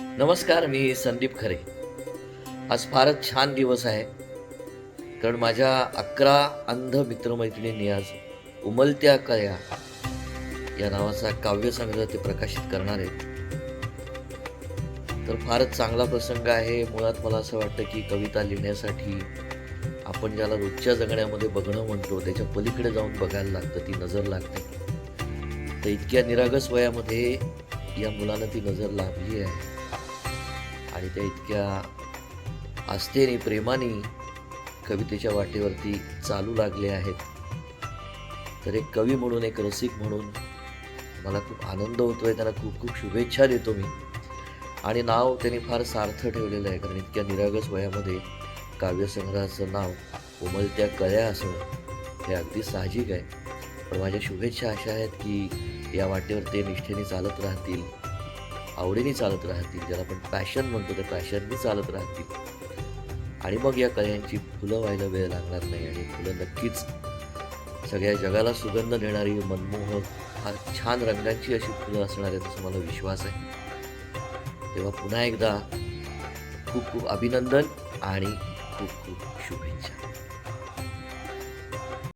नमस्कार मी संदीप खरे. आज फारच छान दिवस आहे. कारण माझ्या अकरा अंध मित्रमैत्रिणींनी आज उमलत्या कया या नावाचा काव्यसंग्रह ते प्रकाशित करणार आहेत. तर फारच चांगला प्रसंग आहे. मुळात मला असं वाटतं की कविता लिहिण्यासाठी आपण ज्याला रोजच्या जगण्यामध्ये बघणं म्हणतो त्याच्या पलीकडे जाऊन बघायला लागतं ती नजर लागते. तर इतक्या निरागस वयामध्ये या मुलानं ती नजर लाभली आहे. आणि त्या इतक्या आस्थेने प्रेमाने कवितेच्या वाटेवरती चालू लागले आहेत. तर एक कवी म्हणून एक रसिक म्हणून मला खूप आनंद होतो आहे त्यांना खूप खूप शुभेच्छा देतो मी. आणि नाव त्यांनी फार सार्थ ठेवलेलं आहे. कारण इतक्या निरागस वयामध्ये काव्यसंग्रहाचं नाव उमलत्या कळ्या असणं हे अगदी साहजिक आहे. पण माझ्या शुभेच्छा अशा आहेत की या वाटेवर ते निष्ठेने चालत राहतील. आवडीने चालत राहतील ज्याला आपण पॅशन म्हणतो त्या पॅशननी चालत राहतील. आणि मग या कळ्यांची फुलं व्हायला वेळ लागणार नाही आणि फुलं नक्कीच सगळ्या जगाला सुगंध देणारी मनमोहक फार छान रंगांची अशी फुलं असणार आहेत असं मला विश्वास आहे. तेव्हा पुन्हा एकदा खूप खूप अभिनंदन आणि खूप खूप शुभेच्छा.